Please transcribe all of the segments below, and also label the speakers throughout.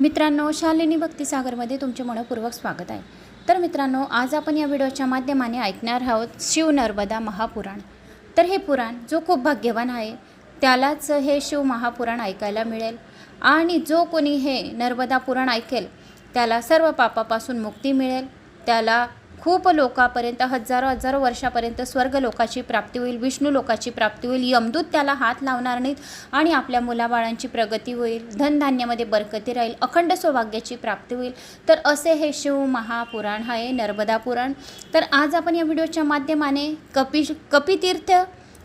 Speaker 1: मित्रांनो शालिनी भक्तिसागरमध्ये तुमचे मनपूर्वक स्वागत आहे. तर मित्रांनो आज आपण या व्हिडिओच्या माध्यमाने ऐकणार आहोत शिव नर्मदा महापुराण. तर हे पुराण जो खूप भाग्यवान आहे त्यालाच हे शिव महापुराण ऐकायला मिळेल. आणि जो कोणी हे नर्मदा पुराण ऐकेल त्याला सर्व पापापासून मुक्ती मिळेल. त्याला खूप लोकापर्यंत हजारो हजारो वर्षापर्यंत स्वर्ग लोकाची प्राप्ती होईल विष्णू लोकाची प्राप्ती होईल. यमदूत त्याला हात लावणार नाहीत आणि आपल्या मुलाबाळांची प्रगती होईल. धनधान्यामध्ये बरकती राहील. अखंड सौभाग्याची प्राप्ती होईल. तर असे हे शिव महापुराण आहे नर्मदा पुराण. तर आज आपण या व्हिडिओच्या माध्यमाने कपी कपितीर्थ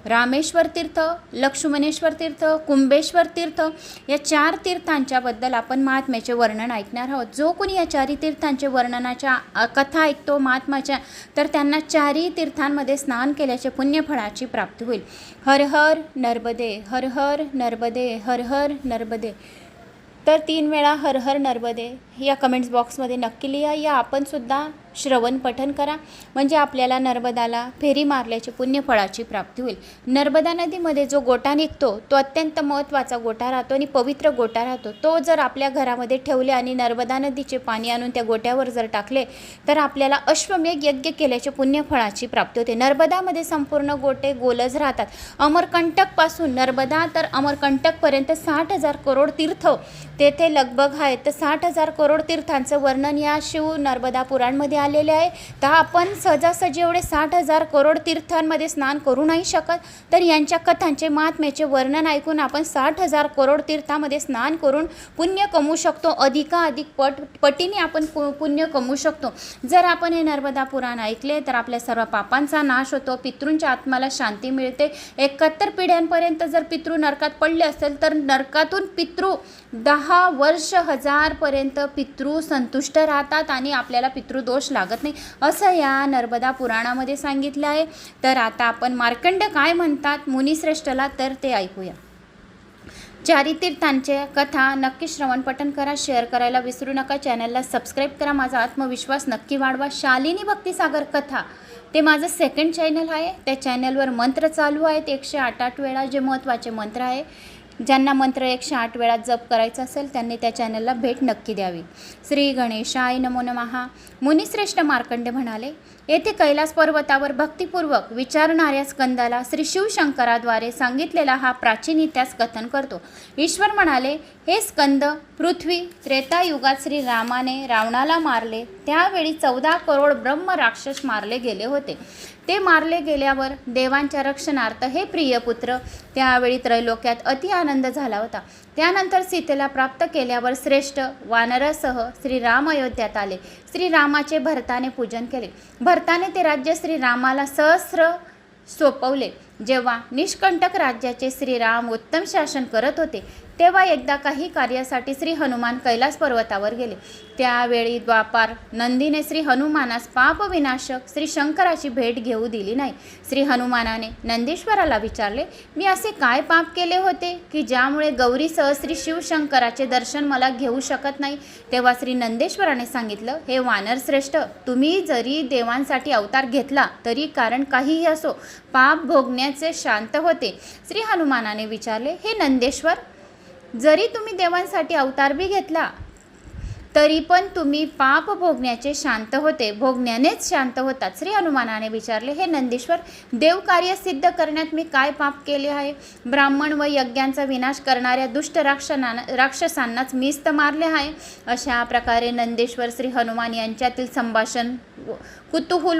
Speaker 1: रामेश्वर तीर्थ लक्ष्मणेश्वर तीर्थ कुंभेश्वर तीर्थ या चार तीर्थांच्याबद्दल आपण महात्म्याचे वर्णन ऐकणार आहोत. जो कोणी या चारी तीर्थांचे वर्णनाच्या कथा ऐकतो महात्माच्या तर त्यांना चारही तीर्थांमध्ये स्नान केल्याचे पुण्यफळाची प्राप्ती होईल. हर हर नर्मदे हर हर नर्मदे हर हर नर्मदे. तर तीन वेळा हर हर नर्मदे या कमेंट्स बॉक्समध्ये नक्की लिहा. या आपणसुद्धा श्रवण पठन करा. म्हणजे आपल्याला नर्मदाला फेरी मारल्याची पुण्यफळाची प्राप्ती होईल. नर्मदा नदीमध्ये जो गोटा निघतो तो अत्यंत महत्त्वाचा गोटा राहतो आणि पवित्र गोटा राहतो. तो जर आपल्या घरामध्ये ठेवले आणि नर्मदा नदीचे पाणी आणून त्या गोट्यावर जर टाकले तर आपल्याला अश्वमेघ यज्ञ केल्याचे पुण्यफळाची प्राप्ती होते. नर्मदामध्ये संपूर्ण गोटे गोलज राहतात. अमरकंटकपासून नर्मदा तर अमरकंटकपर्यंत साठ हजार करोड तीर्थ तेथे लगभग आहेत. तर साठ हजार करोड तीर्थांचं वर्णन या शिव नर्मदा पुराणमध्ये आलेले आहे. तर आपण सहजासहजी एवढे साठ हजार करोड तीर्थांमध्ये स्नान करू नाही शकत. तर यांच्या कथांचे महात्म्याचे वर्णन ऐकून आपण साठ हजार करोड तीर्थामध्ये स्नान करून पुण्य कमवू शकतो. अधिकाधिक पट पटीने आपण पु पुण्य कमवू शकतो. जर आपण हे नर्मदा पुराण ऐकले तर आपल्या सर्व पापांचा नाश होतो. पितृंच्या आत्माला शांती मिळते. एकाहत्तर पिढ्यांपर्यंत जर पितृ नरकात पडले असेल तर नरकातून पितृ दहा वर्ष हजारपर्यंत पितृ संतुष्ट राहतात आणि आपल्याला पितृदोष लागत नाही. असं या नर्मदा पुराणामध्ये सांगितलं आहे. तर आता आपण मार्कंड काय म्हणतात? मुनिश्रेष्ठला तर ते ऐकूया. चारी तीर्थांचे कथा नक्की श्रवणपठण करा शेअर करायला विसरू नका. चॅनलला सबस्क्राईब करा. माझा आत्मविश्वास नक्की वाढवा. शालिनी भक्तिसागर कथा. ते माझं सेकंड चॅनल आहे. त्या चॅनलवर मंत्र चालू आहेत. एकशे आठ आठ वेळा जे महत्त्वाचे मंत्र आहे. ज्यांना मंत्र एकशे आठ वेळा जप करायचा असेल त्यांनी त्या चॅनलला भेट नक्की द्यावी. श्री गणेशाय नमो नमहा मुनिश्रेष्ठ मार्कंडे म्हणाले येथे कैलास पर्वतावर भक्तिपूर्वक विचारणाऱ्या स्कंदाला श्री शिवशंकराद्वारे सांगितलेला हा प्राचीन इतिहास कथन करतो. ईश्वर म्हणाले हे स्कंद पृथ्वी त्रेतायुगात श्री रामाने रावणाला मारले. त्यावेळी चौदा करोड ब्रह्म राक्षस मारले गेले होते. ते मारले गेल्यावर देवांच्या रक्षणार्थ हे प्रियपुत्र त्यावेळी त्रैलोक्यात अति आनंद झाला होता. त्यानंतर सीतेला प्राप्त केल्यावर श्रेष्ठ वानरासह श्रीराम अयोध्यात आले. श्रीरामाचे भरताने पूजन केले. भरताने ते राज्य श्रीरामाला सहस्र सोपवले. जेव्हा निष्कंटक राज्याचे श्रीराम उत्तम शासन करत होते तेव्हा एकदा काही कार्यासाठी श्री हनुमान कैलास पर्वतावर गेले. त्यावेळी द्वापार नंदीने श्री हनुमानास पापविनाशक श्री शंकराची भेट घेऊ दिली नाही. श्री हनुमानाने नंदीश्वराला विचारले मी असे काय पाप केले होते की ज्यामुळे गौरीसह श्री शिवशंकराचे दर्शन मला घेऊ शकत नाही? तेव्हा श्री नंदेश्वराने सांगितलं हे वानर श्रेष्ठ तुम्ही जरी देवांसाठी अवतार घेतला तरी कारण काहीही असो पाप भोगण्याचे शांत होते. श्री हनुमानाने विचारले हे नंदेश्वर जरी तुम्ही देवांसाठी अवतार बी घेतला तरी पण तुम्ही पाप भोगण्याचे शांत होते. भोगण्यानेच शांत होतात. श्री हनुमानाने विचारले हे नंदीश्वर देवकार्य सिद्ध करण्यात मी काय पाप केले आहे? ब्राह्मण व यज्ञांचा विनाश करणाऱ्या दुष्ट राक्षसांना राक्षसांनाच मीच तर मारले आहे. अशा प्रकारे नंदेश्वर श्री हनुमान यांच्यातील संभाषण व-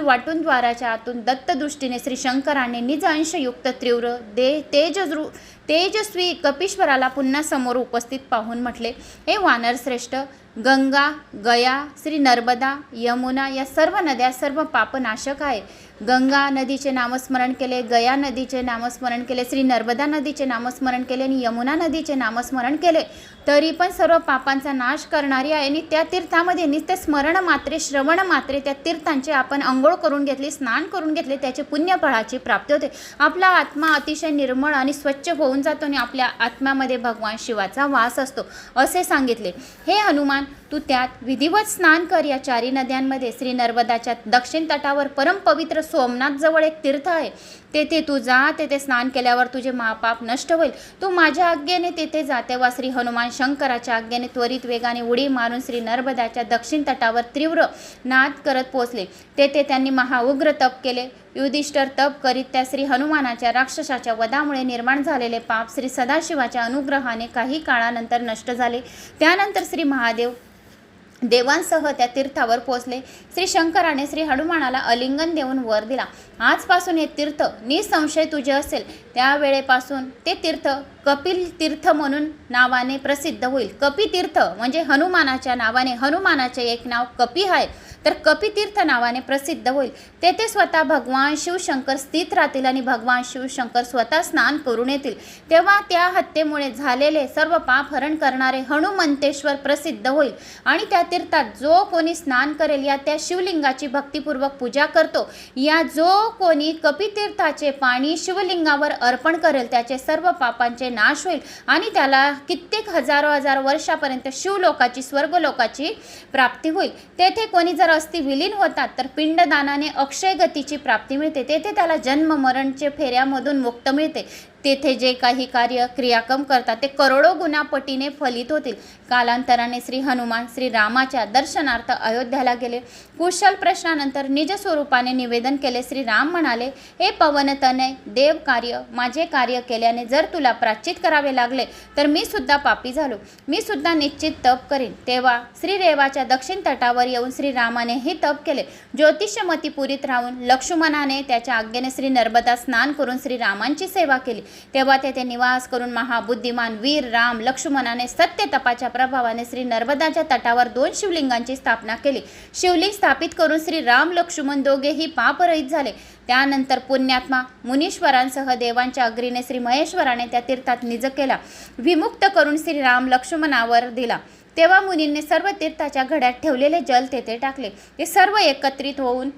Speaker 1: वाटून द्वाराच्या आतून दत्तदृष्टीने श्री शंकराने निज अंशयुक्त तीव्र दे तेजरू तेजस्वी कपीश्वराला पुन्हा समोर उपस्थित पाहून म्हटले हे वानर श्रेष्ठ गंगा गया श्री नर्मदा यमुना या सर्व नद्या सर्व पापनाशक आहे. गंगा नदीचे नामस्मरण केले गया नदीचे नामस्मरण केले श्री नर्मदा नदीचे नामस्मरण केले आणि यमुना नदीचे नामस्मरण केले. तरी पण सर्व पापांचा नाश करणारी आहे आणि त्या तीर्थामध्ये नित्य स्मरण मात्रे श्रवण मात्रे त्या तीर्थांचे आपण आंघोळ करून घेतली स्नान करून घेतले त्याचे पुण्यफळाची प्राप्ती होते. आपला आत्मा अतिशय निर्मळ आणि स्वच्छ होऊन जातो आणि आपल्या आत्म्यामध्ये भगवान शिवाचा वास असतो असे सांगितले. हे हनुमान तू त्यात विधिवत स्नान कर या चारी नद्यांमध्ये श्री नर्मदाच्या दक्षिण तटावर परमपवित्र सोमनाथजवळ एक तीर्थ आहे. तेथे तू जा तेथे स्नान केल्यावर तुझे महापाप नष्ट होईल. तू माझ्या आज्ञेने तेथे जा तेव्हा श्री हनुमान शंकराच्या आज्ञेने त्वरित वेगाने उडी मारून श्री नर्मदाच्या दक्षिण तटावर तीव्र नाद करत पोचले तेथे त्यांनी महाउग्र तप केले. युधिष्ठर तप करीत त्या श्री हनुमानाच्या राक्षसाच्या वधामुळे निर्माण झालेले पाप श्री सदाशिवाच्या अनुग्रहाने काही काळानंतर नष्ट झाले. त्यानंतर श्री महादेव देवांसह त्या तीर्थावर पोचले श्री शंकराने श्री हनुमानाला अलिंगन देऊन वर दिला. आजपासून हे तीर्थ निसंशय तुझे असेल. त्यावेळेपासून ते तीर्थ कपिल तीर्थ म्हणून नावाने प्रसिद्ध होईल. कपितीर्थ म्हणजे हनुमानाच्या नावाने. हनुमानाचे एक नाव कपी आहे. तर कपितीर्थ नावाने प्रसिद्ध होईल. तेथे स्वतः भगवान शिवशंकर स्थित राहतील आणि भगवान शिवशंकर स्वतः स्नान करून येतील. तेव्हा त्या हत्येमुळे झालेले सर्व पाप हरण करणारे हनुमंतेश्वर प्रसिद्ध होईल. आणि त्या तीर्थात जो कोणी स्नान करेल या त्या शिवलिंगाची भक्तिपूर्वक पूजा करतो. या जो कोणी कपितीर्थाचे पाणी शिवलिंगावर अर्पण करेल त्याचे सर्व पापांचे नाश होईल. आणि त्याला कित्येक हजारो हजार वर्षापर्यंत शिवलोकाची स्वर्गलोकाची प्राप्ती होईल. तेथे कोणी जर अस्थि विलीन होतात तर पिंडदानाने अक्षय गतीची प्राप्ती मिळते. तेथे त्याला जन्म मरणचे फेऱ्यामधून मुक्त मिळते. तेथे जे काही कार्य क्रियाक्रम करतात ते करोडो गुणापटीने फलित होतील. कालांतराने श्री हनुमान श्री रामाच्या दर्शनार्थ अयोध्याला गेले. कुशल प्रश्नानंतर निज स्वरूपाने निवेदन केले. श्री राम म्हणाले हे पवनतनय देव कार्य माझे कार्य केल्याने जर तुला प्राचित करावे लागले तर मी सुद्धा पापी झालो. मी सुद्धा निश्चित तप करीन. तेव्हा श्री रेवाच्या दक्षिण तटावर येऊन श्री रामाने हे तप केले. ज्योतिषमतीपुरीत राहून लक्ष्मणाने त्याच्या आज्ञेने श्री नर्मदा स्नान करून श्री रामांची सेवा केली. तेव्हा तेथे निवास करून महाबुद्धिमान वीर राम लक्ष्मणाने सत्य तपाच्या प्रभावाने श्री नर्मदाच्या तटावर दोन शिवलिंगांची स्थापना केली. शिवलिंग स्थापित करून श्री राम लक्ष्मण दोघेही पापरहित झाले. त्यानंतर पुण्यात्मा मुनीश्वरांसह देवांच्या अग्रीने श्री महेश्वराने त्या तीर्थात निज केला. विमुक्त करून श्री राम लक्ष्मणावर दिला. तेव्हा मुनींनी सर्व तीर्थाच्या घड्यात ठेवलेले जल तेथे टाकले. ते सर्व एकत्रित होऊन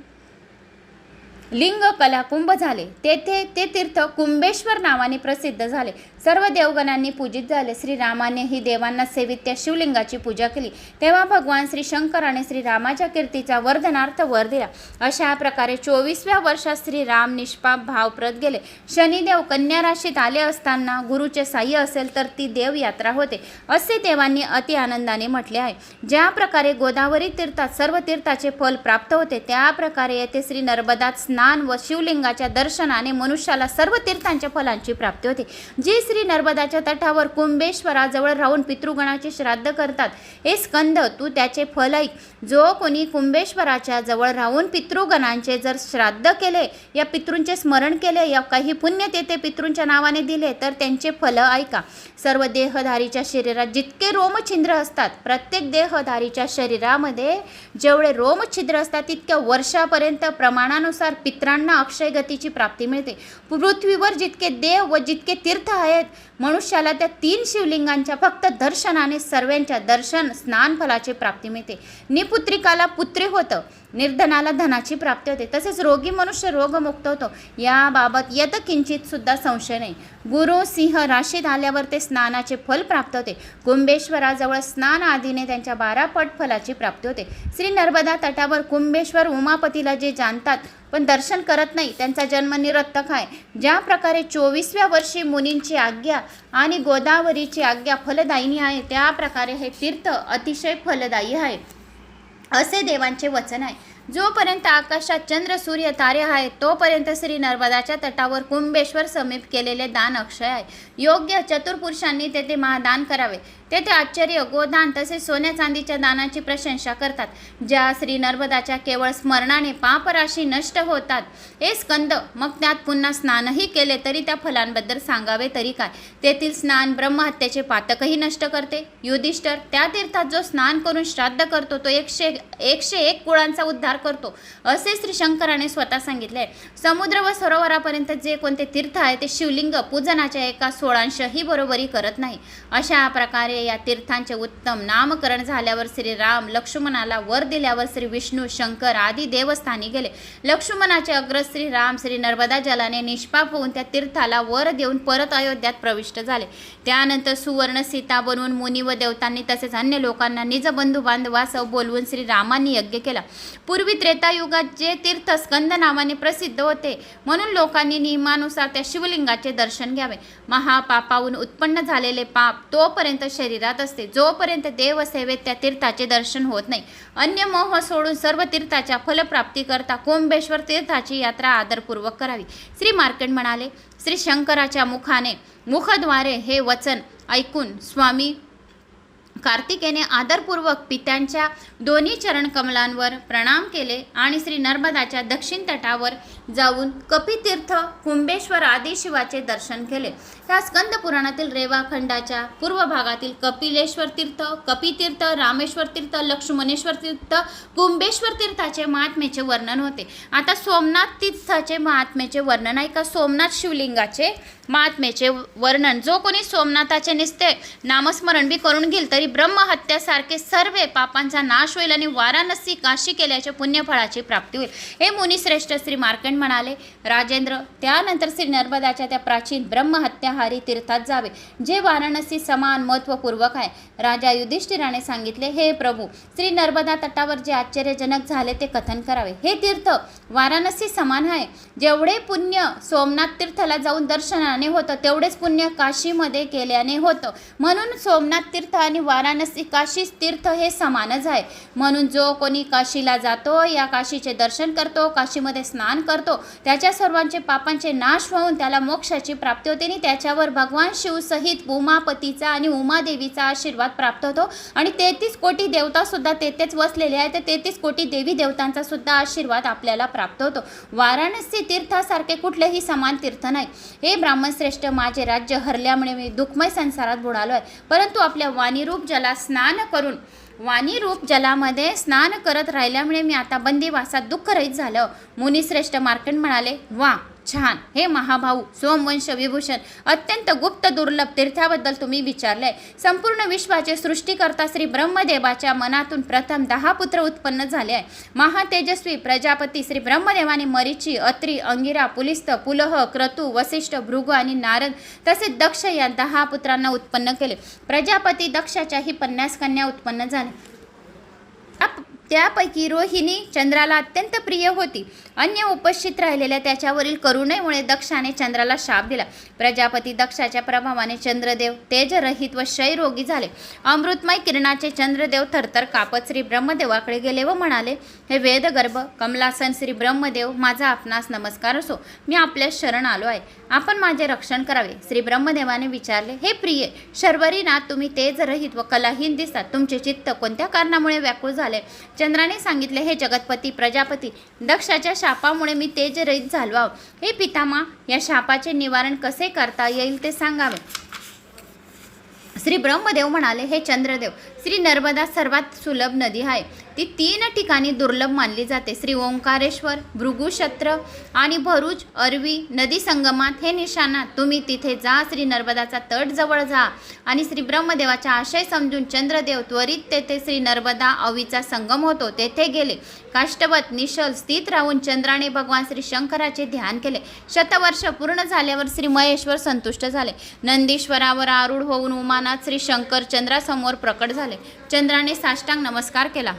Speaker 1: लिंग कलाकुंभ झाले. तेथे ते तीर्थ कुंभेश्वर नावाने प्रसिद्ध झाले. सर्व देवगणांनी पूजित झाले. श्रीरामाने ही देवांना सेवित त्या शिवलिंगाची पूजा केली. तेव्हा भगवान श्री शंकराने श्रीरामाच्या कीर्तीचा वर्धनार्थ वर दिला. अशा प्रकारे चोवीसव्या वर्षात श्रीराम निष्पाप भावप्रत गेले. शनिदेव कन्या राशीत आले असताना गुरुचे साह्य असेल तर ती देव यात्रा होते असे देवांनी अति आनंदाने म्हटले आहे. ज्या प्रकारे गोदावरी तीर्थात सर्व तीर्थाचे फल प्राप्त होते त्या प्रकारे येथे श्री नर्मदात स्नान व शिवलिंगाच्या दर्शनाने मनुष्याला सर्व तीर्थांच्या फलांची प्राप्ती होते. जी श्री नर्मदाच्या तटावर कुंभेश्वराजवळ राहून पितृगणाचे श्राद्ध करतात हे स्कंद तू त्याचे फल ऐक. जो कोणी कुंभेश्वराच्या जवळ राहून पितृगणांचे जर श्राद्ध केले या पितृंचे स्मरण केले या काही पुण्य तेथे पितृंच्या नावाने दिले तर त्यांचे फल ऐका. सर्व देहधारीच्या शरीरात जितके रोमछिद्र असतात प्रत्येक देहधारीच्या शरीरामध्ये जेवढे रोमछिद्र असतात तितक्या वर्षापर्यंत प्रमाणानुसार पित्रांना अक्षय गतीची प्राप्ती मिळते. पृथ्वीवर जितके देव व जितके तीर्थ आहेत मनुष्याला त्या तीन शिवलिंगांच्या फक्त दर्शनाने सर्वांच्या दर्शन स्नानफलाची प्राप्ती मिळते. निपुत्रिकाला पुत्री होतं. निर्धनाला धनाची प्राप्ती होते. तसेच रोगी मनुष्य रोगमुक्त होतो. याबाबत यत किंचित सुद्धा संशय नाही. गुरु सिंह राशीत आल्यावर ते स्नानाचे फल प्राप्त होते. कुंभेश्वराजवळ स्नान आदीने त्यांच्या बारा पट फलाची प्राप्ती होते. श्री नर्मदा तटावर कुंभेश्वर उमापतीला जे जाणतात पण दर्शन करत नाही त्यांचा जन्म निरर्थक आहे. ज्या प्रकारे चोवीसव्या वर्षी मुनींची आज्ञा आणि गोदावरीची आज्ञा फलदायिनी आहे त्या प्रकारे हे तीर्थ अतिशय फलदायी आहे. असे देवांचे वचन आहे. जोपर्यंत आकाशात चंद्र सूर्य तारे आहेत तोपर्यंत श्री नर्मदाच्या तटावर कुंभेश्वर समीप केलेले दान अक्षय आहे. योग्य चतुर्पुरुषांनी तेथे महादान करावे. तेथे आश्चर्य गोदान तसेच सोन्या चांदीच्या दानाची प्रशंसा करतात ज्या श्री नर्मदाच्या केवळ स्मरणाने पापराशी नष्ट होतात. हे स्कंद मग त्यात पुन्हा स्नानही केले तरी त्या फलांबद्दल सांगावे तरी काय? तेथील स्नान ब्रह्महत्येचे पातकही नष्ट करते. युधिष्ठर त्या तीर्थात जो स्नान करून श्राद्ध करतो तो एकशे एकशे एक कुळांचा उद्धार करतो असे श्री शंकराने स्वतः सांगितले. समुद्र व सरोवरापर्यंत जे कोणते तीर्थ आहे ते शिवलिंग पूजनाच्या एका सोळांशही बरोबरी करत नाही. अशा प्रकारे या तीर्थांचे उत्तम नामकरण झाल्यावर श्रीराम लक्ष्मणाला वर दिल्यावर श्री विष्णू शंकर आदी देवस्थानी गेले. लक्ष्मणाचे अग्रज श्री राम श्री नर्मदा जलाने निष्पाप होऊन त्या तीर्थाला वर देऊन परत अयोध्यात प्रविष्ट झाले. त्यानंतर सुवर्ण सीता बनवून मुनी व देवतांनी तसेच अन्य लोकांना निज बंधू बांधवासह बोलवून श्री रामांनी यज्ञ केला. पूर्वी त्रेतायुगात जे तीर्थ स्कंद नावाने प्रसिद्ध होते म्हणून लोकांनी नियमानुसार त्या शिवलिंगाचे दर्शन घ्यावे. महापापाहून उत्पन्न झालेले पाप तोपर्यंत शरीरात असते. जोपर्यंत देवसेवेत त्या तीर्थाचे दर्शन होत नाही. अन्य मोह सोडून सर्व तीर्थाच्या फलप्राप्तीकरता कुंभेश्वर कोंबेश्वर तीर्थाची यात्रा आदरपूर्वक करावी. श्री मार्केट म्हणाले श्री शंकराच्या मुखाने मुखद्वारे हे वचन ऐकून स्वामी कार्तिकेने आदरपूर्वक पित्यांच्या दोन्ही चरणकमलांवर प्रणाम केले आणि श्री नर्मदाच्या दक्षिण तटावर जाऊन कपितीर्थ कुंभेश्वर आदी शिवाचे दर्शन केले. ह्या स्कंद पुराणातील रेवाखंडाच्या पूर्व भागातील कपिलेश्वर तीर्थ कपितीर्थ रामेश्वर तीर्थ लक्ष्मणेश्वर तीर्थ कुंभेश्वर तीर्थाचे महात्म्याचे वर्णन होते. आता सोमनाथ तीर्थाचे महात्म्याचे वर्णन आहे का? सोमनाथ शिवलिंगाचे महात्म्याचे वर्णन. जो कोणी सोमनाथाचे निस्ते नामस्मरण बी करून घेईल तरी ब्रह्महत्यासारखे सर्व पापांचा नाश होईल आणि वाराणसी काशी केल्याच्या पुण्यफळाची प्राप्ती होईल. हे मुनिश्रेष्ठ श्री मार्कंड म्हणाले राजेंद्र त्यानंतर श्री नर्मदाच्या त्या प्राचीन ब्रह्महत्याहारी तीर्थात जावे जे वाराणसी समान महत्त्वपूर्वक आहे. राजा युधिष्ठिराने सांगितले हे प्रभू श्री नर्मदा तटावर जे आश्चर्यजनक झाले ते कथन करावे. हे तीर्थ वाराणसी समान आहे. जेवढे पुण्य सोमनाथ तीर्थाला जाऊन दर्शनाने होतं तेवढेच पुण्य काशीमध्ये केल्याने होतं. म्हणून सोमनाथ तीर्थ आणि वाराणसी काशी तीर्थ हे समानच आहे. म्हणून जो कोणी काशीला जातो या काशीचे दर्शन करतो काशीमध्ये स्नान करतो त्याच्या सर्वांचे पापांचे नाश होऊन त्याला मोक्षाची प्राप्ती होते आणि त्याच्यावर भगवान शिवसहित उमापतीचा आणि उमादेवीचा आशीर्वाद प्राप्त होतो. आणि तेहतीस कोटी देवतासुद्धा तेथेच वसलेले आहे तर तेहतीस कोटी देवी देवतांचा सुद्धा आशीर्वाद आपल्याला प्राप्त होतो. वाराणसी तीर्थासारखे कुठलेही समान तीर्थ नाही. हे ब्राह्मण श्रेष्ठ माझे राज्य हरल्यामुळे मी दुःखमय संसारात बुडालो आहे. परंतु आपल्या वाणीरूप जला स्नान करून वाणीरूप जलामध्ये स्नान करत राहिल्यामुळे मी आता बंदीवासात दुःखरहित झालं. मुनिश्रेष्ठ मार्कंड म्हणाले वा छान. हे महाभाऊ सोमवंश विभूषण अत्यंत गुप्त दुर्लभ तीर्थाबद्दल तुम्ही विचारलंय. संपूर्ण विश्वाचे सृष्टीकर्ता श्री ब्रह्मदेवाच्या मनातून प्रथम दहा पुत्र उत्पन्न झाले आहे महातेजस्वी प्रजापती श्री ब्रह्मदेवाने मरीची अत्री अंगिरा पुलिस्त पुलह क्रतू वसिष्ठ भृगु आणि नारद तसेच दक्ष या दहा पुत्रांना उत्पन्न केले. प्रजापती दक्षाच्याही पन्नास कन्या उत्पन्न झाल्या. त्यापैकी रोहिणी चंद्राला अत्यंत प्रिय होती. अन्य उपस्थित राहिलेल्या त्याच्यावरील करुणेमुळे दक्षाने चंद्राला शाप दिला. प्रजापती दक्षाच्या प्रभावाने चंद्रदेव तेजरहित व क्षयरोगी झाले. अमृतमय किरणाचे चंद्रदेव थरथर कापत श्री ब्रह्मदेवाकडे गेले व म्हणाले हे वेदगर्भ कमलासन श्री ब्रह्मदेव माझा आपणास नमस्कार असो. मी आपल्या शरण आलो आहे. आपण माझे रक्षण करावे. श्री ब्रह्मदेवाने विचारले हे प्रिय शर्वरीनाथ तुम्ही तेजरहित व कलाहीन दिसतात. तुमचे चित्त कोणत्या कारणामुळे व्याकुळ झाले? चंद्राने सांगितले हे जगतपती प्रजापती दक्षाच्या शापामुळे मी तेजरहित झालो आहो. हे पितामा या शापाचे निवारण कसे करता येईल ते सांगावे. श्री ब्रह्मदेव म्हणाले हे चंद्रदेव श्री नर्मदा सर्वात सुलभ नदी आहे. ती तीन ठिकाणी दुर्लभ मानली जाते. श्री ओंकारेश्वर भृगुशत्र आणि भरूच अरवी नदी संगमात हे निशाणा. तुम्ही तिथे जा श्री नर्मदाचा तट जवळ जा आणि श्री ब्रह्मदेवाचा आशय समजून चंद्रदेव त्वरित तेथे श्री नर्मदा अवीचा संगम होतो तेथे गेले. काष्टवत निशल स्थित राहून चंद्राने भगवान श्री शंकराचे ध्यान केले. शतवर्ष पूर्ण झाल्यावर श्री महेश्वर संतुष्ट झाले. नंदीश्वरावर आरूढ होऊन उमानात श्री शंकर चंद्रासमोर प्रकट झाले. चंद्राने साष्टांग नमस्कार केला.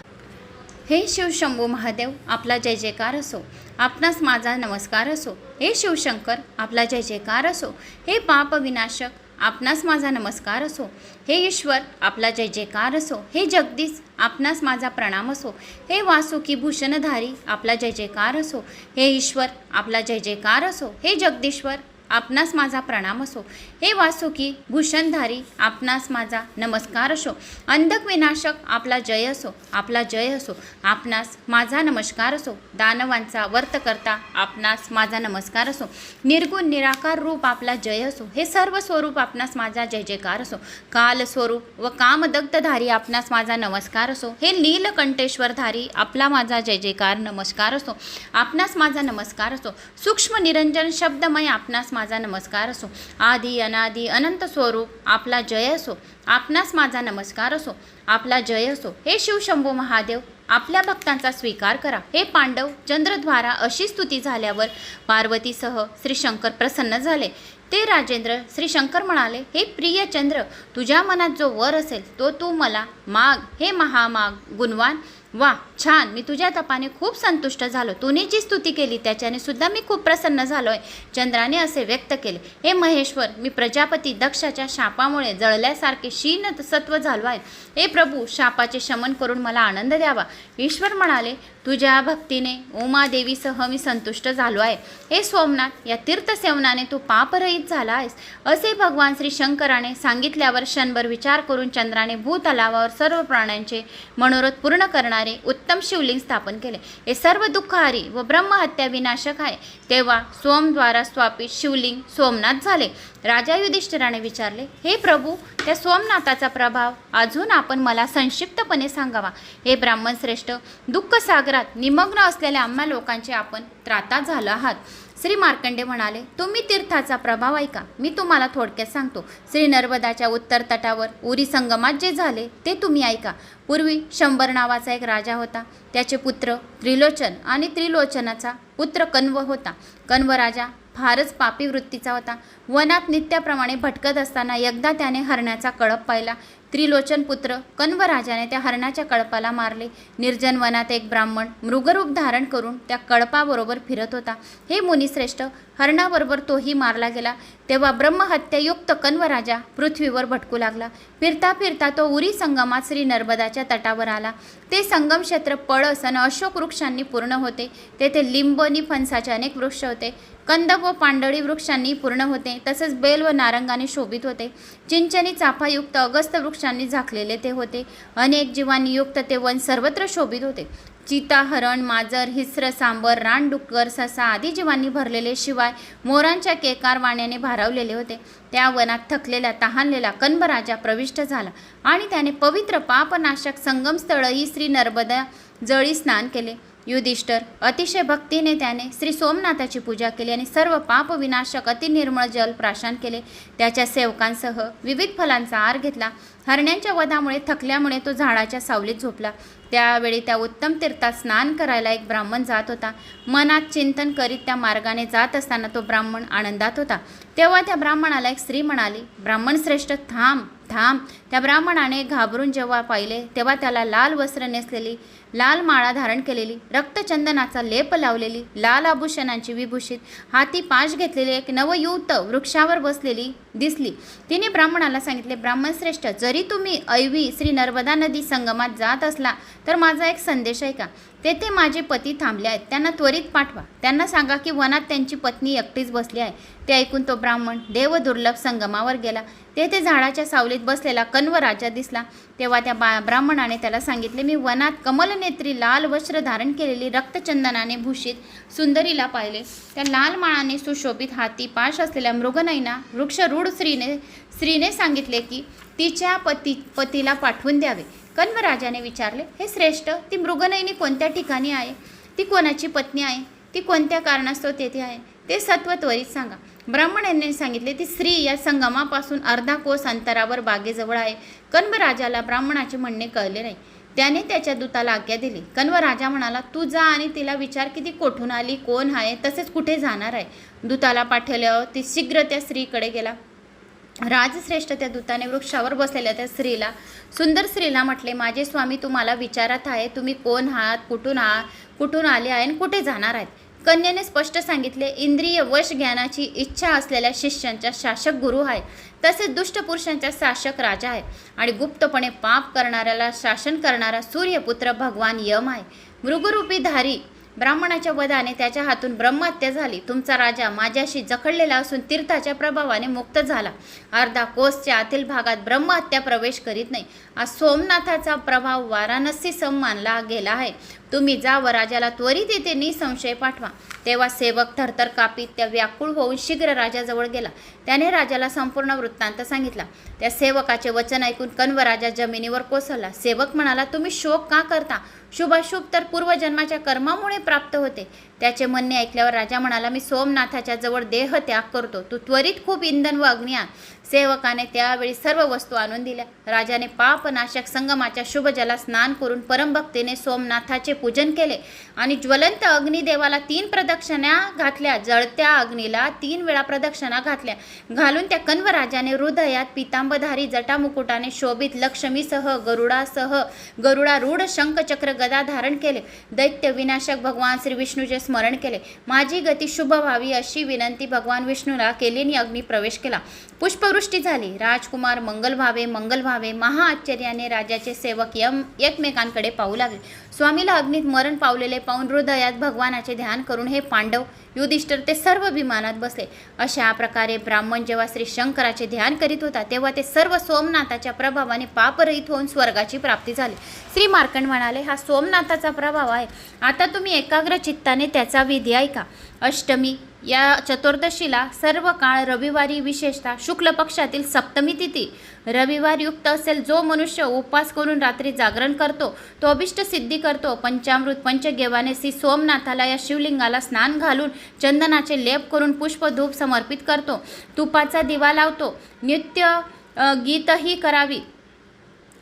Speaker 1: हे शिवशंभू महादेव आपला जय जयकार असो. आपणास माझा नमस्कार असो. हे शिवशंकर आपला जय जयकार असो. हे पाप विनाशक आपणास माझा नमस्कार असो. हे ईश्वर आपला जय जयकार असो. हे जगदीश आपणास माझा प्रणाम असो. हे वासुकी भूषणधारी आपला जय जयकार असो. हे ईश्वर आपला जय जयकार असो. हे जगदीश्वर आपणास माझा प्रणाम असो. हे वासुकी भूषणधारी आपणास माझा नमस्कार असो. अंधक विनाशक आपला जय असो. आपला जय असो. आपणास माझा नमस्कार असो. दानवांचा वर्त करता आपणास माझा नमस्कार असो. निर्गुण निराकार रूप आपला जय असो. हे सर्व स्वरूप आपणास माझा जय जयकार असो. काल स्वरूप व कामदग्धधारी आपणास माझा नमस्कार असो. हे नीलकंठेश्वरधारी आपला माझा जय जयकार नमस्कार असो. आपणास माझा नमस्कार असो. सूक्ष्म निरंजन शब्दमय आपणास माझा नमस्कार असो. आदी अनादी अनंत स्वरूप आपला जय असो. आपणास माझा नमस्कार असो. आपला जय असो. हे शिवशंभू महादेव आपल्या भक्तांचा स्वीकार करा. हे पांडव चंद्रद्वारा अशी स्तुती झाल्यावर पार्वतीसह श्री शंकर प्रसन्न झाले. ते राजेंद्र श्री शंकर म्हणाले हे प्रिय चंद्र तुझ्या मनात जो वर असेल तो तू मला माग. हे महामाग गुणवान वा छान. मी तुझ्या तपाने खूप संतुष्ट झालो. तूने जी स्तुती केली त्याच्याने सुद्धा मी खूप प्रसन्न झालो आहे चंद्राने असे व्यक्त केले हे महेश्वर मी प्रजापती दक्षाच्या शापामुळे जळल्यासारखे शीन सत्व झालो आहे. हे प्रभू शापाचे शमन करून मला आनंद द्यावा. ईश्वर म्हणाले तुझ्या भक्तीने उमादेवीसह मी संतुष्ट झालो आहे. हे सोमनाथ या तीर्थसेवनाने तू पापरहित झाला आहेस. असे भगवान श्री शंकराने सांगितल्यावर क्षणभर विचार करून चंद्राने भूतलावावर सर्व प्राण्यांचे मनोरथ पूर्ण करणारे उत्तम शिवलिंग स्थापन केले. हे सर्व दुःखहारी व ब्रह्महत्या विनाशक आहे. तेव्हा सोमद्वारा स्वापित शिवलिंग सोमनाथ झाले. राजा युधिष्ठिराने विचारले हे प्रभू त्या सोमनाथाचा प्रभाव अजून आपण मला संक्षिप्तपणे सांगावा. हे ब्राह्मण श्रेष्ठ दुःख सागरात निमग्न असलेल्या आम्हा लोकांचे आपण त्राता झालो आहात. श्री मार्कंडे म्हणाले तुम्ही तीर्थाचा प्रभाव ऐका. मी तुम्हाला थोडक्यात सांगतो. श्री नर्मदाच्या उत्तर तटावर उरी संगमात जे झाले ते तुम्ही ऐका. पूर्वी शंभर नावाचा एक राजा होता. त्याचे पुत्र त्रिलोचन आणि त्रिलोचनाचा पुत्र कण्व होता. कण्व राजा फारच पापी वृत्तीचा होता. वनात नित्याप्रमाणे भटकत असताना एकदा त्याने हरणाचा कळप पाहिला. त्रिलोचन पुत्र कण्वराजाने त्या हरणाच्या कळपाला मारले. निर्जन वनात एक ब्राह्मण मृगरूप धारण करून त्या कळपाबरोबर फिरत होता. हे मुनिश्रेष्ठ हरणाबरोबर तोही मारला गेला. तेव्हा ब्रह्महत्यायुक्त कण्वराजा पृथ्वीवर भटकू लागला. फिरता फिरता तो उरी संगमात श्री नर्मदाच्या तटावर आला. ते संगम क्षेत्र पळस आणि अशोक वृक्षांनी पूर्ण होते. तेथे लिंब आणि फणसाचे अनेक वृक्ष होते. कंद व पांडळी वृक्षांनी पूर्ण होते. तसेच बेल व नारंगाने शोभित होते. चिंचणी चाफायुक्त अगस्त वृक्षांनी झाकलेले ते होते. अनेक जीवांनी युक्त ते वन सर्वत्र शोभित होते. चिता हरण माजर हिस्र सांबर रानडुक्कर ससा आदी जीवांनी भरलेले शिवाय मोरांच्या केकार वाण्याने भारावलेले होते. त्या वनात थकलेल्या तहानलेला कन्बराजा प्रविष्ट झाला आणि त्याने पवित्र पापनाशक संगमस्थळही श्री नर्मदा जळी स्नान केले. युधिष्ठर अतिशय भक्तीने त्याने श्री सोमनाथाची पूजा केली आणि सर्व पापविनाशक अतिनिर्मळ जल प्राशन केले. त्याच्या सेवकांसह विविध फलांचा आहार घेतला. हरण्यांच्या वधामुळे थकल्यामुळे तो झाडाच्या सावलीत झोपला. त्यावेळी त्या उत्तम तीर्थात स्नान करायला एक ब्राह्मण जात होता. मनात चिंतन करीत त्या मार्गाने जात असताना तो ब्राह्मण आनंदात होता. तेव्हा त्या ब्राह्मणाला एक स्त्री म्हणाली ब्राह्मण श्रेष्ठ थांब थांब. त्या ब्राह्मणाने घाबरून जेव्हा पाहिले तेव्हा त्याला लाल वस्त्र नेसलेली लाल माळा धारण केलेली रक्तचंदनाचा लेप लावलेली लाल आभूषणांची विभूषित हाती पाश घेतलेली एक नवयुवत वृक्षावर बसलेली दिसली. तिने ब्राह्मणाला सांगितले ब्राह्मण श्रेष्ठ जरी तुम्ही ऐवी श्री नर्मदा नदी संगमात जात असला तर माझा एक संदेश आहे का तेथे माझे पती थांबले आहेत. त्यांना त्वरित पाठवा. त्यांना सांगा की वनात त्यांची पत्नी एकटीच बसली आहे. ते ऐकून तो ब्राह्मण देव दुर्लभ संगमावर गेला. तेथे झाडाच्या सावलीत बसलेला कण्व राजा दिसला. तेव्हा त्या बा ब्राह्मणाने त्याला सांगितले मी वनात कमलनेत्री लाल वस्त्र धारण केलेली रक्तचंदनाने भूषित सुंदरीला पाहिले. त्या लाल माळाने सुशोभित हाती पाश असलेल्या मृगनयना वृक्षरूढ स्त्रीने स्त्रीने सांगितले की तिच्या पती पतीला पाठवून द्यावे. कण्वराजाने विचारले हे श्रेष्ठ ती मृगनयनी कोणत्या ठिकाणी आहे? ती कोणाची पत्नी आहे? ती कोणत्या कारणास्तव तेथे आहे? ते सत्व त्वरित सांगा. ब्राह्मण यांनी सांगितले ती स्त्री या संगमापासून अर्धा कोस अंतरावर बागेजवळ आहे. कण्वराजाला ब्राह्मणाचे म्हणणे कळले नाही. त्याने त्याच्या दूताला आज्ञा दिली. कण्व राजा म्हणाला तू जा आणि तिला विचार की ती कोठून आली कोण आहे तसेच कुठे जाणार आहे? दूताला पाठवल्यावर ती शीघ्र त्या स्त्रीकडे गेला. राजश्रेष्ठ त्या दूताने वृक्षावर बसलेल्या त्या स्त्रीला सुंदर स्त्रीला म्हटले माझे स्वामी तुम्हाला विचारत आहे तुम्ही कोण आहात कुठून आहात कुठून आले आहे आणि कुठे जाणार आहेत? कन्याने स्पष्ट सांगितले इंद्रिय वश ज्ञानाची इच्छा असलेल्या शिष्यांचा शासक गुरु आहे तसेच दुष्ट पुरुषांचा शासक राजा आहे आणि गुप्तपणे पाप करणाऱ्याला शासन करणारा सूर्यपुत्र भगवान यम आहे. मृगरूपी धारी ब्राह्मणाच्या वधाने त्याच्या हातून ब्रह्महत्या झाली. तुमचा राजा माझ्याशी जखडलेला असून तीर्थाच्या प्रभावाने मुक्त झाला. अर्धा कोसच्या आतील भागात ब्रह्महत्या प्रवेश करीत नाही. आज सोमनाथाचा प्रभाव वाराणसी सम मानला गेला आहे. तुम्ही जा व राजाला त्वरित येथे निसंशय पाठवा. तेव्हा सेवक थरथर कापीत त्या व्याकुळ होऊन शीघ्र राजाजवळ गेला. त्याने राजाला संपूर्ण वृत्तांत सांगितला. त्या सेवकाचे वचन ऐकून कण्व राजा जमिनीवर कोसळला. सेवक म्हणाला तुम्ही शोक का करता? शुभाशुभ तर पूर्वजन्माच्या कर्मामुळे प्राप्त होते. त्याचे म्हणणे ऐकल्यावर राजा म्हणाला मी सोमनाथाच्या जवळ देह त्याग करतो. तू त्वरित खूप इंधन व अग्निया सेवकाने त्यावेळी सर्व वस्तू आणून दिल्या. राजाने पापनाशक संगमाच्या शुभ जला स्नान करून परमभक्तीने सोमनाथाचे पूजन केले आणि ज्वलंत अग्निदेवाला तीन प्रदक्षिणा घातल्या. जळत्या अग्नीला तीन वेळा प्रदक्षिणा घातल्या. घालून त्या कण्व राजाने हृदयात पितांबधारी जटामुकुटाने शोभित लक्ष्मीसह गरुडासह गरुडारूढ शंखचक्र गदा धारण केले. दैत्य विनाशक भगवान श्री विष्णूचे स्मरण केले. माझी गती शुभ व्हावी अशी विनंती भगवान विष्णूला केलीने अग्नी प्रवेश केला. पुष्पवृष्टी झाली. राजकुमार मंगल व्हावे मंगल व्हावे. महाआश्चर्याने राजाचे सेवक यम एकमेकांकडे पाहू लागले. स्वामीला अग्नीत मरण पावलेले पाहून हृदयात भगवानाचे ध्यान करून हे पांडव युधिष्ठिर ते सर्व विमानात बसले. अशा प्रकारे ब्राह्मण जेव्हा श्री शंकराचे ध्यान करीत होता तेव्हा ते सर्व सोमनाथाच्या प्रभावाने पापरहित होऊन स्वर्गाची प्राप्ती झाली. श्री मार्कंड म्हणाले हा सोमनाथाचा प्रभाव आहे. आता तुम्ही एकाग्र चित्ताने त्याचा विधी ऐका. अष्टमी या चतुर्दशीला सर्व काळ रविवारी विशेषतः शुक्ल पक्षातील सप्तमी तिथी. रविवार युक्त असेल जो मनुष्य उपवास करून रात्री जागरण करतो तो अभिष्ट सिद्धी करतो. पंचामृत पंचगेवाने श्री सोमनाथाला या शिवलिंगाला स्नान घालून चंदनाचे लेप करून पुष्पधूप समर्पित करतो. तुपाचा दिवा लावतो. नित्य गीतही करावी.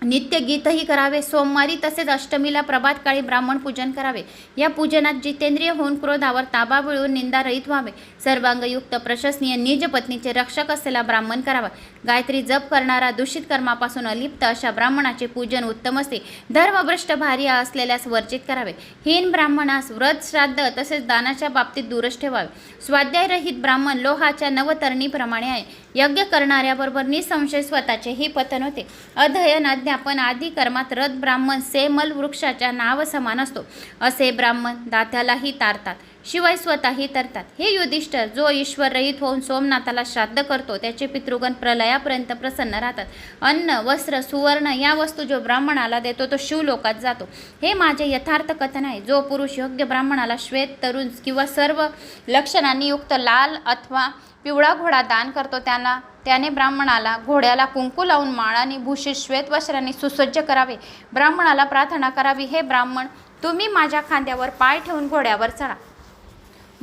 Speaker 1: नित्यगीतही करावे. सोमवारी तसेच अष्टमीला प्रभात काळी ब्राह्मण पूजन करावे. या पूजनात जितेंद्रिय होऊन क्रोधावर ताबा मिळवून निंदारहित व्हावे. सर्वांगयुक्त प्रशसनीय निज पत्नीचे रक्षक असलेला ब्राह्मण करावा. गायत्री जप करणारा दूषित कर्मापासून अलिप्त अशा ब्राह्मणाचे पूजन उत्तम असते. धर्मभ्रष्ट भार्य असलेल्यास वर्जित करावे. हीन ब्राह्मणास व्रत श्राद्ध तसेच दानाच्या बाबतीत दूरच ठेवावे. स्वाध्यायरहित ब्राह्मण लोहाच्या नवतरणीप्रमाणे आहे. यज्ञ करणाऱ्याबरोबर निसंशय स्वतःचेही पतन होते. अध्ययन अध्यापन आदी कर्मात रथ ब्राह्मण सेमल वृक्षाच्या नाव समान असतो. असे ब्राह्मण दात्यालाही तारतात. शिवाय स्वतःही तरतात. हे युधिष्ठर जो ईश्वर रहित होऊन सोमनाथाला श्राद्ध करतो त्याचे पितृगण प्रलयापर्यंत प्रसन्न राहतात. अन्न वस्त्र सुवर्ण या वस्तू जो ब्राह्मणाला देतो तो शिवलोकात जातो. हे माझे यथार्थ कथन आहे. जो पुरुष योग्य ब्राह्मणाला श्वेत तरुण किंवा सर्व लक्षणांनी युक्त लाल अथवा पिवळा घोडा दान करतो त्यांना त्याने ब्राह्मणाला घोड्याला कुंकू लावून माळाने भूषित श्वेत वस्त्राने सुसज्ज करावे. ब्राह्मणाला प्रार्थना करावी हे ब्राह्मण तुम्ही माझ्या खांद्यावर पाय ठेवून घोड्यावर चढा.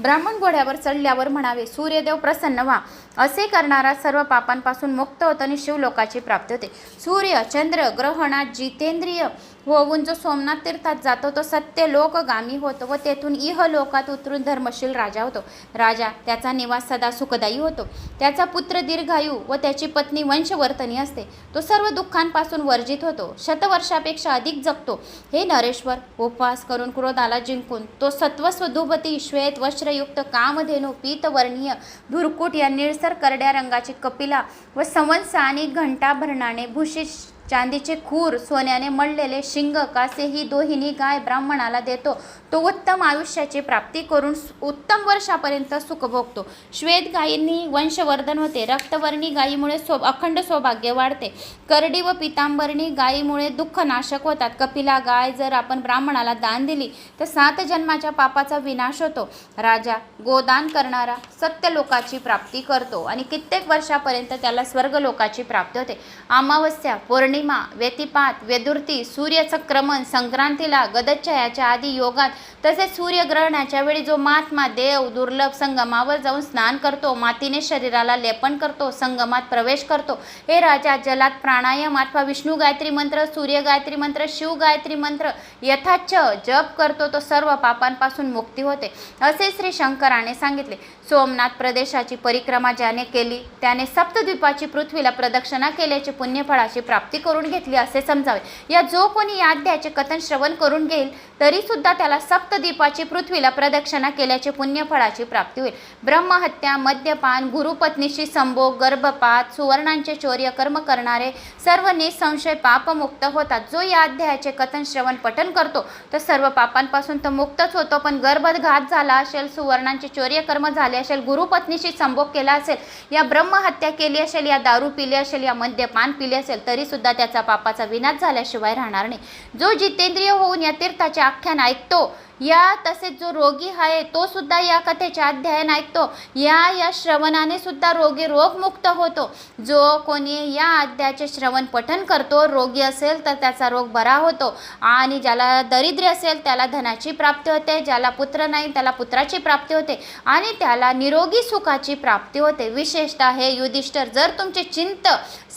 Speaker 1: ब्राह्मण घोड्यावर चढल्यावर म्हणावे सूर्यदेव प्रसन्न व्हा. असे करणारा सर्व पापांपासून मुक्त होत आणि शिवलोकाची प्राप्ती होते. सूर्य चंद्र ग्रहणात जितेंद्रिय होऊन जो सोमनाथ तीर्थात जातो तो सत्य लोकगामी होतो व तेथून इह लोकात उतरून धर्मशील राजा होतो. राजा त्याचा निवास सदा सुखदायी होतो. त्याचा पुत्र दीर्घायू व त्याची पत्नी वंशवर्तनी असते. तो सर्व दुःखांपासून वर्जित होतो. शतवर्षापेक्षा अधिक जगतो. हे नरेश्वर उपवास करून क्रोधाला जिंकून तो सत्वस्व दुभती श्वेत वस्त्रयुक्त कामधेनू पीतवर्णीय भुरकुट या निळसर करड्या रंगाची कपिला व संवत्स आणि घंटाभरणाने भूषित चांदीचे खूर सोन्याने मळलेले शिंग कासे ही दोहिनी गाय ब्राह्मणाला देतो. तो उत्तम आयुष्याची प्राप्ती करून उत्तम वर्षापर्यंत सुख भोगतो श्वेत गायींनी वंशवर्धन होते. रक्तवर्णी गायीमुळे सो अखंड सौभाग्य वाढते. करडी व पितांबरणी गायीमुळे दुःख नाशक होतात. कपिला गाय जर आपण ब्राह्मणाला दान दिली तर सात जन्माच्या पापाचा विनाश होतो. राजा गोदान करणारा सत्य लोकाची प्राप्ती करतो आणि कित्येक वर्षापर्यंत त्याला स्वर्ग लोकाची प्राप्ती होते. अमावस्या पौर्णिमा व्यतिपात वेदुर्ती सूर्यचक्रमण संक्रांतीला गदच्छयाच्या आधी योगात तसेच सूर्यग्रहणाच्या वेळी जो महात्मा देव दुर्लभ संगमावर जाऊन स्नान करतो मातीने शरीराला लेपन करतो संगमात प्रवेश करतो हे राजा जलात प्राणायाम अथवा विष्णू गायत्री मंत्र सूर्य गायत्री मंत्र शिव गायत्री मंत्र यथाच्छ जप करतो तो सर्व पापांपासून मुक्ती होते असे श्री शंकराने सांगितले. सोमनाथ प्रदेशाची परिक्रमा ज्याने केली त्याने सप्तद्वीपाची पृथ्वीला प्रदक्षिणा केल्याची पुण्यफळाची प्राप्ती करून घेतली असे समजावे. या जो कोणी या अध्यायाचे कथन श्रवण करून घेईल तरीसुद्धा त्याला सप्तदीपाची पृथ्वीला प्रदक्षिणा केल्याचे पुण्यफळाची प्राप्ती होईल. ब्रह्महत्या मद्यपान गुरुपत्नीशी संभोग गर्भपात सुवर्णांचे चौर्य कर्म करणारे सर्व निसंशय पापमुक्त होतात. जो या अध्यायाचे कथन श्रवण पठन करतो तर सर्व पापांपासून तो मुक्तच होतो. पण गर्भघात झाला असेल सुवर्णांचे चौर्य कर्म झाले असेल गुरुपत्नीशी संभोग केला असेल या ब्रह्महत्या केली असेल या दारू पिली असेल या मद्यपान पिले असेल तरीसुद्धा त्याचा पापाचा विनाश झाल्याशिवाय राहणार नाही. जो जितेंद्रिय होऊन या तीर्थाच्या आख्यान ऐकतो या तसेच जो रोगी आहे तो सुद्धा या कथेचे अध्ययन ऐकतो. या या श्रवणाने सुद्धा रोगी रोगमुक्त होतो. जो कोणी या अध्यायाचे श्रवण पठन करतो रोगी असेल तर त्याचा रोग बरा होतो. आणि ज्याला दरिद्र्य असेल त्याला धनाची प्राप्ती होते. ज्याला पुत्र नाही त्याला पुत्राची प्राप्ती होते. आणि त्याला निरोगी सुखाची प्राप्ती होते. विशेषतः हे युधिष्ठर जर तुमचे चिंत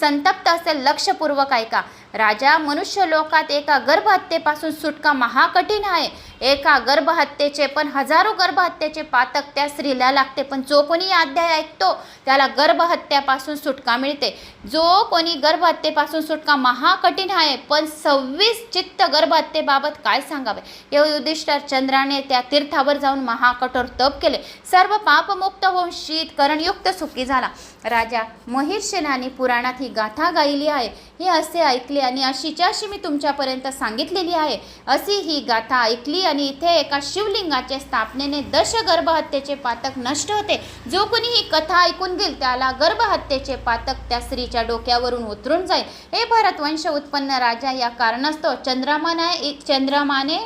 Speaker 1: संतप्त असेल लक्षपूर्वक ऐका. राजा मनुष्य लोकात एका गर्भहत्येपासून सुटका महाकठीण आहे. एका गर्भहत्येचे पण हजारो गर्भहत्येचे पातक त्या स्त्रीला लागते. पण जो कोणी अध्याय ऐकतो त्याला गर्भहत्यापासून सुटका मिळते. जो कोणी गर्भहत्येपासून सुटका महाकठीण आहे पण सव्वीस चित्त गर्भहत्येबाबत काय सांगावे? हे युधिष्ठर चंद्राने त्या तीर्थावर जाऊन महाकठोर तप केले. सर्व पापमुक्त होऊन शीत करणयुक्त सुखी झाला. राजा महिर्षणाने पुराणात ही गाथा गायली आहे. हे असे ऐकले आणि अशीच्या अशी मी तुमच्यापर्यंत सांगितलेली आहे अशी ही गाथा ऐकली आणि इथे एका शिवलिंगाच्या स्थापनेने दश गर्भहत्येचे पातक नष्ट होते. जो कोणी ही कथा ऐकून घेईल त्याला गर्भहत्येचे पातक त्या स्त्रीच्या डोक्यावरून उतरून जाईल. हे भरतवंश उत्पन्न राजा या कारणास्तव चंद्रमाने चंद्रमाने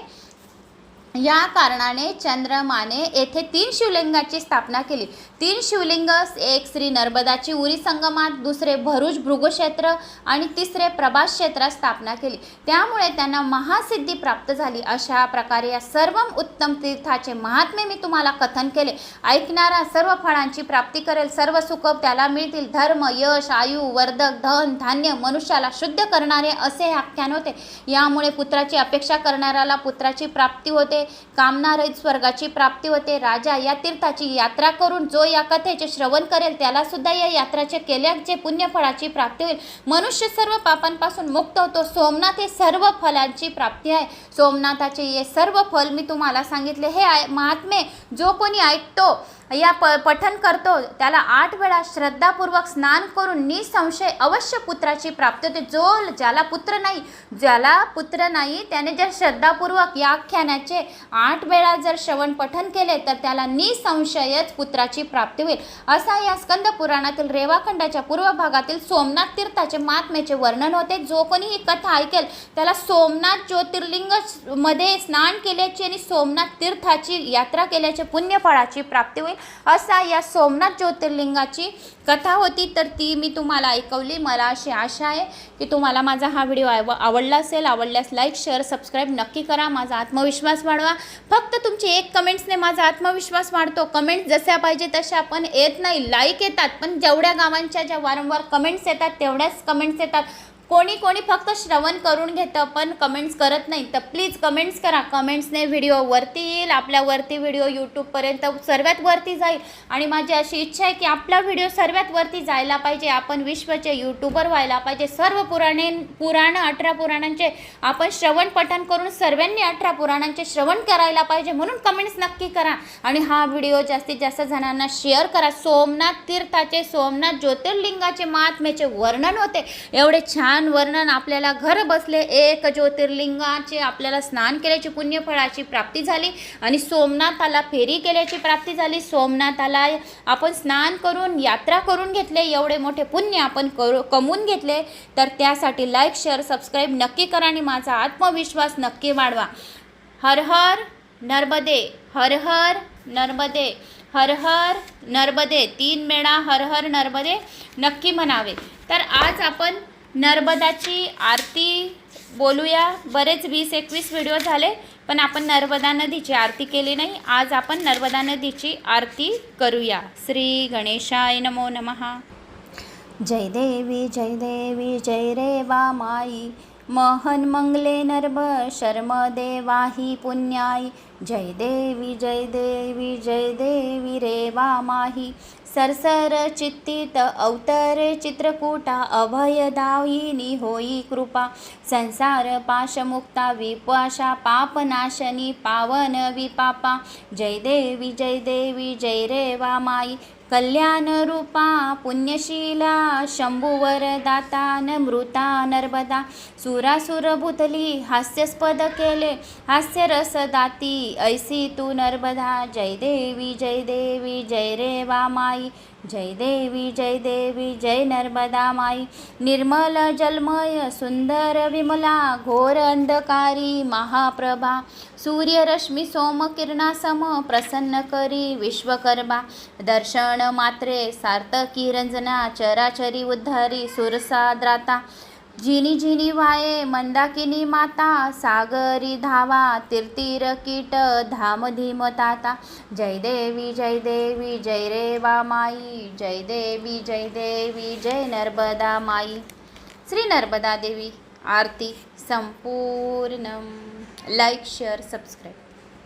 Speaker 1: या कारणाने चंद्रमाने येथे तीन शिवलिंगाची स्थापना केली. तीन शिवलिंग एक श्री नर्मदाची उरी संगमात दुसरे भरूच भृगुक्षेत्र आणि तिसरे प्रभास क्षेत्रात स्थापना केली. त्यामुळे त्यांना महासिद्धी प्राप्त झाली. अशा प्रकारे या सर्व उत्तम तीर्थाचे महात्मे मी तुम्हाला कथन केले. ऐकणारा सर्व फळांची प्राप्ती करेल. सर्व सुख त्याला मिळतील. धर्म यश आयु वर्धक धन धान्य मनुष्याला शुद्ध करणारे असे आख्यान होते. यामुळे पुत्राची अपेक्षा करणाऱ्याला पुत्राची प्राप्ती होते. कामनारहित स्वर्गाची प्राप्ती होते. राजा या तीर्थाची यात्रा करून जो या कथेचे श्रवण करेल त्याला सुद्धा या यात्राचे केल्याचे पुण्यफळाची प्राप्ती होईल. मनुष्य सर्व पापांपासून मुक्त होतो. सोमनाथ हे सर्व फलांची प्राप्ती आहे. सोमनाथाचे हे सर्व फल मी तुम्हाला सांगितले. हे महात्मे जो कोणी ऐकतो या प पठन करतो. त्याला आठ वेळा श्रद्धापूर्वक स्नान करून निसंशय अवश्य पुत्राची प्राप्ती होते. जो ज्याला पुत्र नाही ज्याला पुत्र नाही त्याने जर श्रद्धापूर्वक या आख्यानाचे आठ वेळा जर श्रवण पठन केले तर त्याला निसंशयच पुत्राची प्राप्ती होईल. असा या स्कंद पुराणातील रेवाखंडाच्या पूर्व भागातील सोमनाथ तीर्थाचे महात्म्याचे वर्णन होते. जो कोणी ही कथा ऐकेल त्याला सोमनाथ ज्योतिर्लिंगमध्ये स्नान केल्याची आणि सोमनाथ तीर्थाची यात्रा केल्याचे पुण्यफळाची प्राप्ती होईल. असा या सोमनाथ ज्योतिर्लिंगाची कथा होती तर ती मी तुम्हाला ऐकवली. मला अशी आशा आहे की तुम्हाला माझा हा व्हिडिओ आव आवडला असेल आवडल्यास लाईक शेअर सबस्क्राईब नक्की करा. माझा आत्मविश्वास वाढवा. फक्त तुमची एक कमेंट्सने माझा आत्मविश्वास वाढतो. कमेंट्स जशा पाहिजे तशा पण येत नाही. लाईक येतात पण जेवढ्या गावांच्या ज्या वारंवार कमेंट्स येतात तेवढ्याच कमेंट्स येतात. कोणी कोणी फक्त श्रवण करून घेतं पण कमेंट्स करत नाही. तर प्लीज कमेंट्स करा. कमेंट्सने व्हिडिओ वरती येईल आपल्यावरती व्हिडिओ यूट्यूबपर्यंत सर्वात वरती जाईल. आणि माझी अशी इच्छा आहे की आपला व्हिडिओ सर्वात वरती जायला पाहिजे. आपण विश्वचे यूट्यूबर व्हायला पाहिजे. सर्व पुराणे पुराण अठरा पुराणांचे आपण श्रवण पठण करून सर्वांनी अठरा पुराणांचे श्रवण करायला पाहिजे म्हणून कमेंट्स नक्की करा. आणि हा व्हिडिओ जास्तीत जास्त जणांना शेअर करा. सोमनाथ तीर्थाचे सोमनाथ ज्योतिर्लिंगाचे महात्म्याचे वर्णन होते. एवढे छान वर्णन आपल्याला घर बसले एक ज्योतिर्लिंगाचे आपल्याला स्नान केल्याची पुण्यफळाची प्राप्ती झाली आणि सोमनाथाला फेरी केल्याची प्राप्ती झाली. सोमनाथाला आपण स्नान करून यात्रा करून घेतले. एवढे मोठे पुण्य आपण करू कमवून घेतले. तर त्यासाठी लाईक शेअर सबस्क्राईब नक्की करा आणि माझा आत्मविश्वास नक्की वाढवा. हर हर नर्मदे हर हर नर्मदे हर हर नर्मदे तीन मेळा हर हर नर्मदे नक्की म्हणावे. तर आज आपण नर्मदाची आरती बोलूया. बरेच वीस एकवीस व्हिडिओ झाले पण आपण नर्मदा नदीची आरती केली नाही. आज आपण नर्मदा नदीची आरती करूया. श्री गणेशाय नमो नमः. जय देवी जय देवी जय रेवा माई. महन मंगले नर्भ शर्म देवाही पुण्याई. जय देवी जय देवी जय देवी रेवा माही. सरसर चित्तित अवतर चित्रकूटा अभयदायिनी होई कृपा। संसार पाशमुक्ता विपाशा पापनाशनी पावन विपापा। जय देवी जय देवी जय रेवा माई। कल्याण रूपा पुण्यशीला शंभुवरदाता नमृता नर्मदा सुरासुरभूतली हास्यास्पद केले हास्यरसदाती ऐसी तू नर्मदा जय देवी जय देवी जय रेवा माई जय देवी जय देवी जय नर्मदा माई. निर्मल जलमय सुंदर विमला घोर अंधकारी महाप्रभा. सूर्यरश्मी सोमकिरणासम प्रसन्न करी विश्वकर्मा. दर्शन मात्रे सार्थकी रंजना चराचरी उद्धारी सुरसाद्राता जिनी जिनी वाये मंदाकिनी माता सागरी धावा तीर्तीर कीट धाम धीम ताता. जय देवी जय देवी जय रेवा माई. जय देवी जय देवी जय नर्मदा माई. श्री नर्मदा देवी आरती संपूर्ण लाईक शेअर सबस्क्राईब.